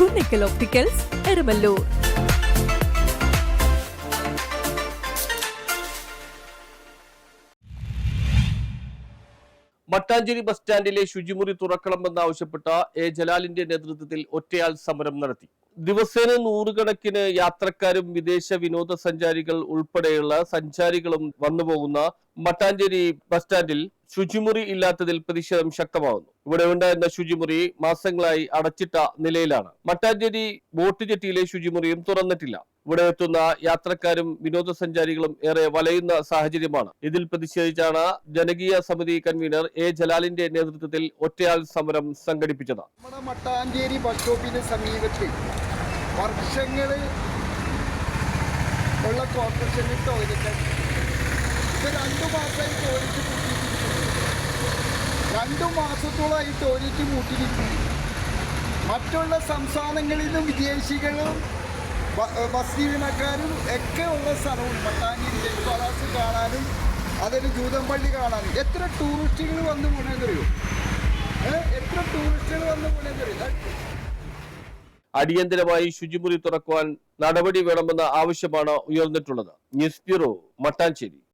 Kunnickal opticals Erumalloor Mattancherry bus സ്റ്റാൻഡിലെ ശുചിമുറി തുറക്കണമെന്നാവശ്യപ്പെട്ട A ജലാലിന്റെ നേതൃത്വത്തിൽ ഒറ്റയാൾ സമരം നടത്തി. ദിവസേന നൂറുകണക്കിന് യാത്രക്കാരും വിദേശ വിനോദസഞ്ചാരികൾ ഉൾപ്പെടെയുള്ള സഞ്ചാരികളും വന്നുപോകുന്ന മട്ടാഞ്ചേരി ബസ് സ്റ്റാൻഡിൽ ശുചിമുറി ഇല്ലാത്തതിൽ പ്രതിഷേധം ശക്തമാകുന്നു ഇവിടെ ഉണ്ടായിരുന്ന ശുചിമുറി മാസങ്ങളായി അടച്ചിട്ട നിലയിലാണ്. മട്ടാഞ്ചേരി ബോട്ട് ജെട്ടിയിലെ ശുചിമുറിയും തുറന്നിട്ടില്ല. ഇവിടെ എത്തുന്ന യാത്രക്കാരും വിനോദസഞ്ചാരികളും ഏറെ വലയുന്ന സാഹചര്യമാണ്. ഇതിൽ പ്രതിഷേധിച്ചാണ് ജനകീയ സമിതി കൺവീനർ എ ജലാലിന്റെ നേതൃത്വത്തിൽ ഒറ്റയാൾ സമരം സംഘടിപ്പിച്ചത്. മട്ടാഞ്ചേരി ബസ് സ്റ്റോപ്പിന് സമീപത്ത് വർഷങ്ങൾ ടോയ്ലറ്റ് രണ്ടു മാസമായി ടോയ്ലറ്റ് രണ്ടു മൂട്ടിയിരിക്കുന്നു മറ്റുള്ള സംസ്ഥാനങ്ങളിൽ നിന്നും വിദേശികളും ബസ് ജീവനക്കാരും ഒക്കെ ഉള്ള സ്ഥലവും മട്ടാഞ്ചേരി ജെറ്റ് പാലാസ് കാണാനും അതൊരു ജൂതമ്പള്ളി കാണാനും. എത്ര ടൂറിസ്റ്റുകൾ വന്ന് പോണെന്നറിയോ? എത്ര ടൂറിസ്റ്റുകൾ വന്ന് പോണെന്നറിയോ? അടിയന്തരമായി ശുചിമുറി തുറക്കുവാൻ നടപടി വേണമെന്ന ആവശ്യമാണ് ഉയർന്നിട്ടുള്ളത്. News bureau Mattancherry.